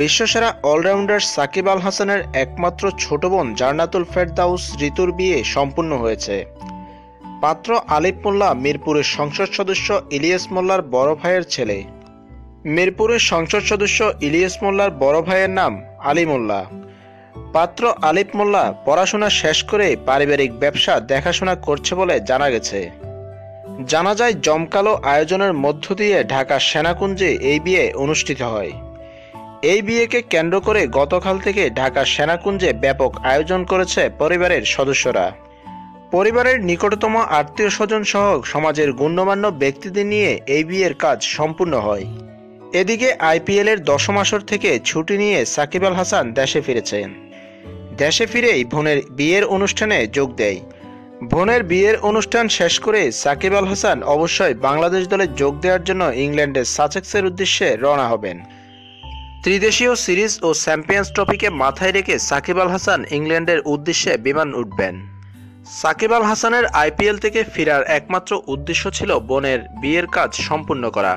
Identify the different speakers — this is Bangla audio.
Speaker 1: বিশ্বসেরা অলরাউন্ডার সাকিব আল হাসানের একমাত্র ছোট বোন জান্নাতুল ফেরদাউস ঋতুর বিয়ে সম্পূর্ণ হয়েছে। পাত্র আলিফ মোল্লা মিরপুরের সংসদ সদস্য ইলিয়াস মোল্লার বড় ভাইয়ের ছেলে। মিরপুরের সংসদ সদস্য ইলিয়াস মোল্লার বড় ভাইয়ের নাম আলী মোল্লা। পাত্র আলিফ মোল্লা পড়াশোনা শেষ করে পারিবারিক ব্যবসা দেখাশোনা করছে বলে জানা গেছে। জানা যায়, জমকালো আয়োজনের মধ্য দিয়ে ঢাকা সেনাকুঞ্জে এই বিয়ে অনুষ্ঠিত হয়। এই বিয়েকে কেন্দ্র করে গতকাল থেকে ঢাকা সেনাকুঞ্জে ব্যাপক আয়োজন করেছে পরিবারের সদস্যরা। পরিবারের নিকটতম আত্মীয় স্বজন সহ সমাজের গণ্যমান্য ব্যক্তিদের নিয়ে এই বিয়ের কাজ সম্পূর্ণ হয়। এদিকে আইপিএলের দশম আসর থেকে ছুটি নিয়ে সাকিব আল হাসান দেশে ফিরেছেন। দেশে ফিরেই বোনের বিয়ের অনুষ্ঠানে যোগ দেয়। বোনের বিয়ের অনুষ্ঠান শেষ করে সাকিব আল হাসান অবশ্যই বাংলাদেশ দলে যোগ দেওয়ার জন্য ইংল্যান্ডের সাসেক্সের উদ্দেশ্যে রওনা হবেন। ত্রিদেশীয় সিরিজ ও চ্যাম্পিয়ন্স ট্রফিকে মাথায় রেখে সাকিব আল হাসান ইংল্যান্ডের উদ্দেশ্যে বিমান উঠবেন। সাকিব আল হাসানের আইপিএল থেকে ফেরার একমাত্র উদ্দেশ্য ছিল বোনের বিয়ের কাজ সম্পূর্ণ করা।